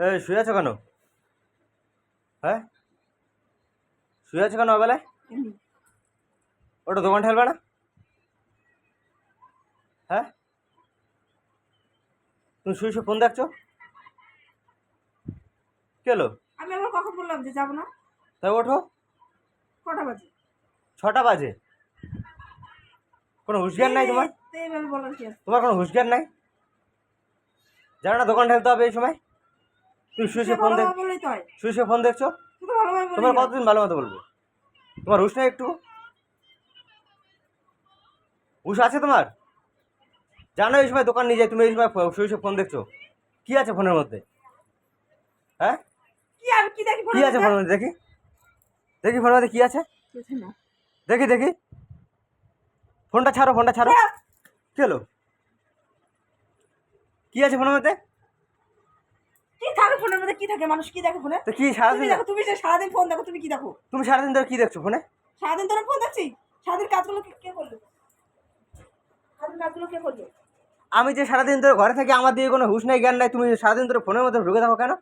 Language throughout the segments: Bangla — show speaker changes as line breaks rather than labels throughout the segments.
এই শুয়ে আছো কেন হ্যাঁ শুয়ে আছো কেন বেলায় ওটা দোকান ঠেলবে না হ্যাঁ তুমি শুয়ে শুয়ে ফোন দেখছ কি হলো
আমি আবার কখন বললাম যে যাব না
তাই ওঠো
কটা বাজে
ছটা বাজে কোনো হুঁশজ্ঞান নাই তোমার তোমার কোনো হুঁশজ্ঞান নাই জানো না দোকান ঠেলতে হবে এই সময় তুমি শুয়ে ফোন দেখ
হয়।
শুয়ে ফোন দেখছ? তোমার কতদিন ভালো মতো বলব? তোমার হুশ নেই একটু? হুশ আছে তোমার? জানো এই সময় দোকান নিয়ে যায় তুমি এই সময় ফ- শুয়ে ফোন দেখছ? কি আছে ফোনের মধ্যে? হ্যাঁ?
কি
আছে ফোনের মধ্যে? দেখি। দেখি ফোনের মধ্যে কি আছে? দেখি দেখি। ফোনটা ছাড়ো ফোনটা ছাড়ো। কি হলো? কি আছে ফোনের মধ্যে?
কি থাকে ফোনের মধ্যে কি থাকে? মানুষ কি দেখে ফোনে?
তো কি সারাদিন
দেখো তুমি যে সারাদিন ফোন দেখো তুমি কি দেখো?
তুমি সারাদিন ধরে কি দেখছ ফোনে?
সারাদিন ধরে ফোন দেখছি? সারাদিন কাজগুলো কে- করল? সারাদিন কাজগুলো কে করল?
আমি যে সারাদিন ধরে ঘরে থাকি আমার দিয়ে কোনো হুশ নাই জ্ঞান নাই তুমি সারাদিন ধরে ফোনের মধ্যে ঢুকে থাকো কেন?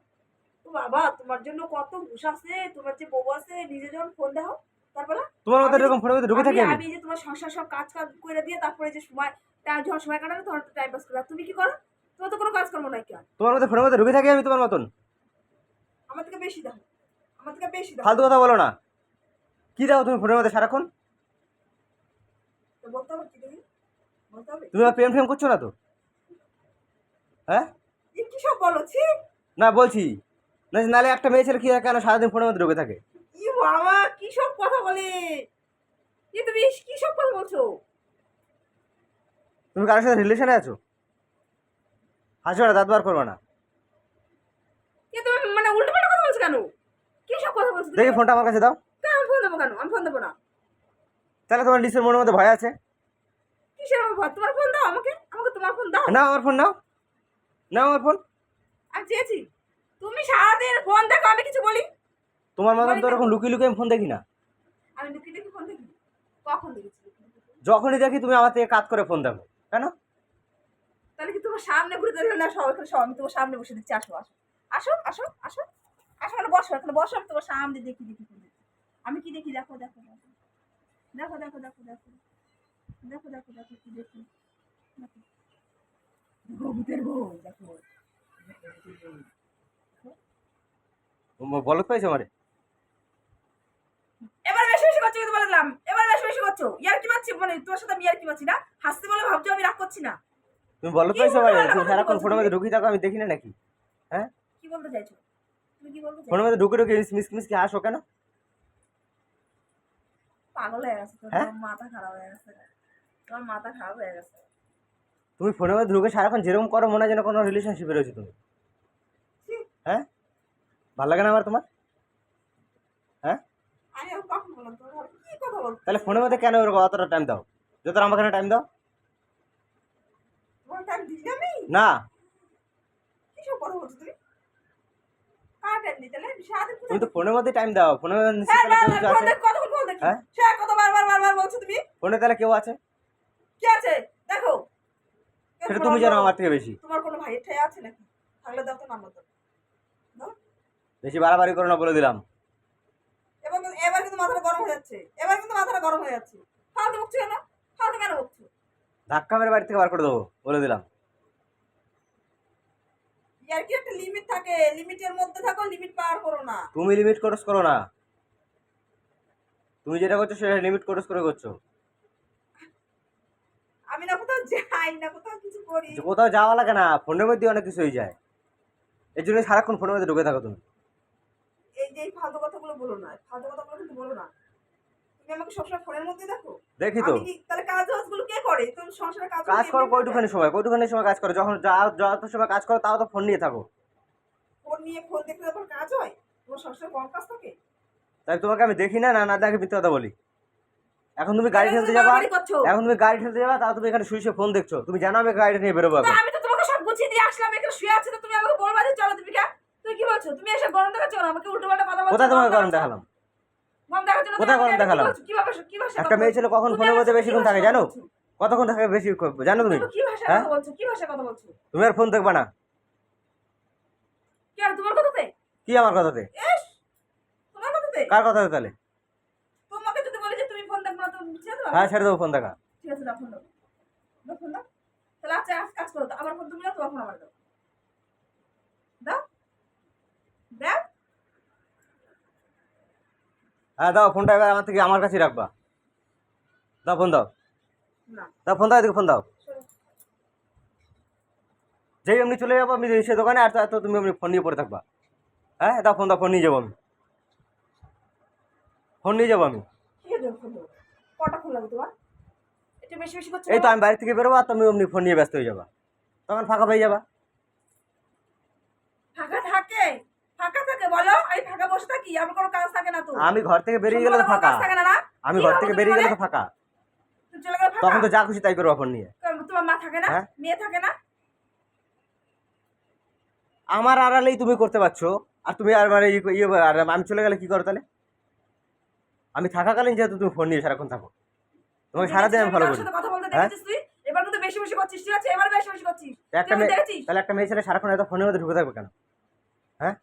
বাবা তোমার জন্য কত হুশ আছে তোমার যে বউ আছে নিজে যখন ফোন দেখো তারপরে
তোমার মধ্যে এরকম ফোনের মধ্যে ঢুকে থাকি
আমি? যে তোমার সংসার সব কাজ কাজ করে দিয়ে তারপরে যে সময় যখন সময় কাটাবে তখন টাইম পাস করে তুমি কি করো? তোমার তো কোনো কাজ নাই কেন?
তোমার মধ্যে ফোনের মধ্যে ঢুকে থাকি আমি তোমার মতন?
আমার থেকে বেশি দাও আমার থেকে বেশি দাও।
ফালতু কথা বলো না। কি দাও তুমি ফোনের মধ্যে সারাক্ষণ?
বলতে হবে কি বলতে হবে?
তুমি প্রেম ফ্রেম করছ না তো? হ্যাঁ?
কি সব বলো ছি?
না বলছি। না নালে একটা মেয়ে ছেলে কি কেন সারাদিন ফোনের মধ্যে ঢুকে থাকে?
ই বাবা কি সব কথা বলে? এ তুমি কি সব কথা বলছো?
তুমি কারোর সাথে রিলেশনে আছো? হাসো না দাঁত বার করবে না।
তুমি মানে উল্টো পাল্টা কথা বলছো কেন? কি সব কথা বলছো?
দেখি ফোনটা আমার কাছে দাও।
কেন আমি ফোন দেবো কেন? আমি ফোন দেবো না।
তাহলে তোমার নিশ্চয় মনের মধ্যে ভয় আছে।
কিসের আমার ভয়? তোমার ফোন দাও আমাকে। আমাকে তোমার ফোন দাও।
নাও আমার ফোন নাও। নাও আমার ফোন।
আমি চেয়েছি। তুমি সারাদিন ফোন দেখো আমি কিছু বলি।
তোমার মতন তো এরকম লুকিয়ে লুকিয়ে আমি ফোন দেখি না।
আমি লুকিয়ে দেখি ফোন দেখি। কখন দেখেছি?
যখনই দেখি তুমি আমার থেকে কাজ করে ফোন দেখো কেন?
তাহলে কি তোমার সামনে ঘুরে দাঁড়িয়ে না সব এখানে সব আমি তোমার সামনে বসে দেখছি। আসো আসো। আসো আসো আসো। আসো এখানে বসো এখানে বসো আমি তোমার সামনে দেখি দেখি আমি কি দেখি? দেখো দেখো দেখো। দেখো দেখো দেখো দেখো। দেখো দেখো দেখো কি দেখি। দেখো। দেখো। ভূতের বউ দেখো
বলত পাইছো আমারে?
এবার বেশি বেশি করছ কিন্তু বলে দিলাম। এবার বেশি বেশি করছ। ইয়ার কি পাচ্ছি মানে তোমার সাথে আমি ইয়ার কি পাচ্ছি না। হাসতে বলে ভাবছ আমি রাগ করছি না।
তুমি
বলো
তো
কথা
সারাক্ষণ। ফোনের মধ্যে ঢুকিয়ে থাকো আমি দেখি না নাকি? হ্যাঁ?
কি বলতে চাইছো? তুমি কি বলতে
ফোনের মধ্যে ঢুকে ঢুকে মিস মিস কি হাসো কেন?
পাগল হয়ে গেছে তোর
হ্যাঁ?
মাথা খারাপ হয়ে গেছে। তোমার মাথা খারাপ হয়ে গেছে।
তুমি ফোনের মধ্যে ঢুকে সারাক্ষণ যেরকম করো মনে হয় যেন কোনো রিলেশনশিপে রয়েছে তুমি। হ্যাঁ? ভালো লাগে না আমার তোমার? হ্যাঁ? তাহলে ফোনের মধ্যে কেন ওরকম অতটা টাইম দাও? যতটা আমাকে টাইম দাও
তোমার টাইম দিচ্ছি আমি
না।
তুমি?
তো ফোনের মধ্যে টাইম দাও। ফোনের
হ্যাঁ, ফোন।
হ্যাঁ? ফোনে তাহলে কেউ আছে?
কি আছে? দেখো।
সেটা তুমি জানো আমার থেকে বেশি।
তোমার কোনো ভাইয়ের ঠাই আছে নাকি? থাকলে দাও তো নাম্বার দাও।
বেশি বাড়াবাড়ি করো না বলে দিলাম।
এবার কিন্তু- এবার কিন্তু মাথাটা গরম হয়ে যাচ্ছে। এবার কিন্তু মাথাটা গরম হয়ে যাচ্ছে। ফালতু বকছো কেন? ফালতু কেন বকছো?
ধাক্কা মেরে বাড়ি থেকে বার করে দেবো বলে দিলাম।
ইয়ার কি একটা লিমিট থাকে? লিমিটের মধ্যে থাকো লিমিট পার করো না।
তুমি লিমিট ক্রস করো না। তুমি যেটা করছ সেটা লিমিট ক্রস করে করছ।
আমি না কোথাও যাই না কোথাও কিছু করি।
কোথাও যাওয়া লাগে না ফোনের মধ্যে অনেক কিছু হয়ে যায়। এর জন্য সারাক্ষণ ফোনের মধ্যে ঢুকে থাকো তুমি।
এই যে ফালতু কথাগুলো বলো না ফালতু কথাগুলো কিন্তু বলো না। তুমি আমাকে সবসময় ফোনের মধ্যে দেখো?
দেখি তো।
আমি তাহলে কাজ বাজগুলো কে করে? তুমি সংসারের কাজ
কাজ করো কয়টুখানি সময় কয়টুখানি সময় কাজ করো। যখন যা যত সময় কাজ করো তাও তো ফোন নিয়ে থাকো।
ফোন নিয়ে ফোন দেখতে কাজ হয়? তোমার সংসারে কম কাজ থাকে?
তাই তোমাকে আমি দেখি না না না দেখে মিথ্যে কথা বলি। এখন তুমি গাড়ি ঠেলতে যাবা। এখন তুমি গাড়ি ঠেলতে যাবা তাও তুমি এখানে শুয়ে শুয়ে ফোন দেখছ। তুমি জানো আমি গাড়িটা নিয়ে বেরোবো
আমি তো তোমাকে সব গুছিয়ে দিয়ে আসলাম এখানে শুয়ে আছে তো তুমি আমাকে বলবা যে চলো দীপিকা তুমি কি বলছো? তুমি এসে গরম দেখাচ্ছ না আমাকে উল্টো পাল্টা কথা বলছো
কোথায় তোমাকে
গরম
দেখালাম? একটা মেয়ে ছেলে কখন ফোনের মধ্যে বেশিক্ষণ থাকে জানো? কতক্ষণ থাকে বেশি জানো তুমি? হ্যাঁ? তুমি আর ফোন দেখবা না।
কি
আমার কথাতে? কার কথাতে তাহলে? হ্যাঁ ছেড়ে দেবো ফোন দেখা।
ঠিক আছে ফোন দাও। ফোন দাও। তাহলে আচ্ছা কাজ করো আমার ফোন তুমি দাও তোমার ফোন আমার দাও। দাও। দাও
হ্যাঁ দাও ফোনটা এবার আমার থেকে আমার কাছেই রাখবা। দাও ফোন দাও। দাও ফোন দাও এদিকে ফোন দাও। যেই এমনি চলে যাব আমি সে দোকানে আর তো তুমি এমনি ফোন নিয়ে পড়ে থাকবা। হ্যাঁ দাও ফোন দাও ফোন নিয়ে যাব আমি। ফোন নিয়ে যাব আমি। এই তো আমি বাড়ি থেকে বেরোবো আর তুমি এমনি ফোন নিয়ে ব্যস্ত হয়ে যাবা। তখন ফাঁকা পেয়ে যাবা
ফাঁকা থাকে ফাঁকা থাকে বলো আমি ফাঁকা বসে থাকি আমার কোনো কাজ থাকে না তো।
আমি ঘর থেকে বেরিয়ে গেলে তো ফাঁকা।
থাকে না না?
আমি ঘর থেকে বেরিয়ে গেলে তো ফাঁকা। তখন তো যা খুশি তাই করব ফোন নিয়ে।
তোমার মা থাকে না?
হ্যাঁ?
মেয়ে থাকে না?
আমার আড়ালেই তুমি করতে পারছ। আর তুমি আর মানে ইয়ে আর আমি চলে গেলে কি করো তাহলে? আমি থাকাকালীন যেহেতু তুমি ফোন নিয়ে সারাক্ষণ থাকো। তোমাকে সারাদিন আমি ফলো
কার
হ্যাঁ?
এবার কিন্তু বেশি বেশি করছিস ঠিক আছে? এবার বেশি বেশি করছিস।
একটা মেয়ে তাহলে একটা মেয়ে ছেলে সারাক্ষণ এত ফোনের মধ্যে ঢুকে থাকবে কেন হ্যাঁ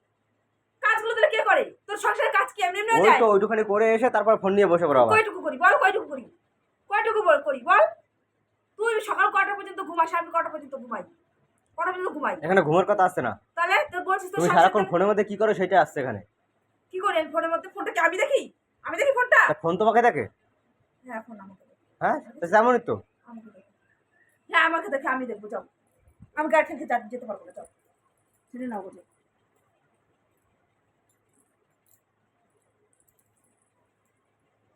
কাজগুলো তাহলে কে করে তোর সংসারের কাজ কি এমনি এমনি
ওই
যায়?
তো ওইটুখানি করে এসে তারপর ফোন নিয়ে বসে পড়ো আবার।
কয়টুকু করি? বল কয়টুকু করি? কয়টুকু বল করি? বল। তুই সকাল কটা পর্যন্ত ঘুমাস? আমি কটা পর্যন্ত ঘুমাই? কটা পর্যন্ত ঘুমাই?
এখানে ঘুমের কথা আসছে না।
তাহলে তোর বলছিস তোর
তুমি সারাক্ষণ ফোনের মধ্যে কি করো সেটা আসছে এখানে।
কি করি ফোনের মধ্যে ফোনটা কি আমি দেখি? আমি দেখি ফোনটা?
ফোন তোমাকে দেখে?
হ্যাঁ ফোন আমাকে
হ্যাঁ? তো তো।
হ্যাঁ আমাকে দেখে আমি দেখব যাও। আমি গাড়ি থেকে যেতে পারব না যাও। ছেড়ে নাও বলে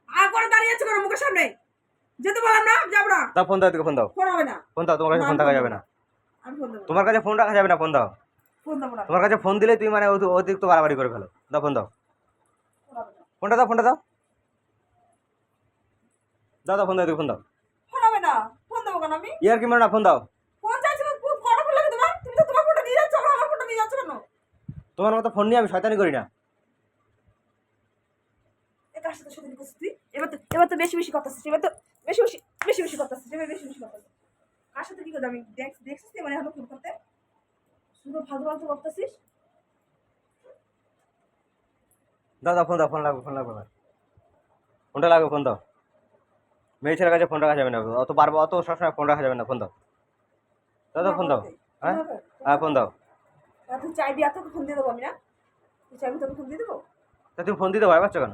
আর করে দাঁড়িয়ে আছে কোনো মুখের সামনে? যেতে বললাম না যাব না।
দাও ফোন দাও ফোন দাও।
ফোন হবে না।
ফোন দাও তোমার কাছে ফোন থাকা যাবে না।
আমি ফোন দেবো
তোমার কাছে ফোন রাখা যাবে না ফোন দাও।
ফোন দেবো না।
তোমার কাছে ফোন দিলে তুমি মানে অতিরিক্ত বাড়াবাড়ি করে ফেলো। দাও ফোন দাও। ফোনটা দাও ফোনটা দাও। দাও দাও ফোন দাও ফোন দাও।
ফোন হবে না। ফোন দেবো কেন আমি?
ইয়ার কি মানে না ফোন দাও।
ফোন চাইছি না ফোন লাগে তোমার। তুমি তো তোমার ফোনটা নিয়ে যাচ্ছ আমার ফোনটা নিয়ে যাচ্ছ কেন?
তোমার মতো ফোন নিয়ে আমি শয়তানি করি না
এ কার সাথে সাথে করছিস তুই এবার তো এবার তো বেশি বেশি কথা এবার তো বেশি বেশি বেশি বেশি কথা এবার বেশি বেশি কথা কার সাথে কি করতে আমি দেখ দেখছিস মানে এখন ফোন করতে? শুধু ফালতু ফালতু করতেছিস?
দাও ফোন দাও ফোন লাগবে ফোন লাগবে। ফোনটা লাগবে ফোন দাও। মেয়ে ছেলের কাছে ফোন রাখা যাবে না। অত বারবার অত সবসময় ফোন রাখা যাবে না ফোন দাও। দাও ফোন দাও। হ্যাঁ? হ্যাঁ ফোন দাও।
আর তুই চাইবি আর তোকে ফোন দিয়ে দেবো আমি না? তুই চাইবি তোকে ফোন দিয়ে দেবো?
তা তুমি ফোন দিতে ভয় পাচ্ছ কেন?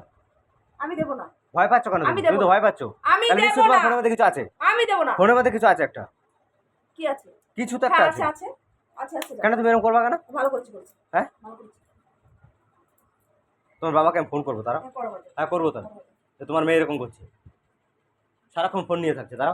আমি দেবো না।
ভয় পাচ্ছ কেন
আমি
তুমি? তো ভয় পাচ্ছ?
আমি দেবো না।
ফোনের মধ্যে কিছু আছে?
আমি দেবো না।
ফোনের মধ্যে কিছু আছে একটা?
কি আছে?
কিছু তো একটা
হ্যাঁ
আছে।
আছে আছে। আছে
কেন তুমি এরকম করবা কেন?
ভালো করেছি করেছি।
হ্যাঁ?
ভালো করেছি।
তোমার বাবাকে আমি ফোন করব তারা
হ্যাঁ, করো, করো।
হ্যাঁ করব তারা তোমার মেয়ে এরকম করছে। সারাক্ষণ ফোন নিয়ে থাকছে তারা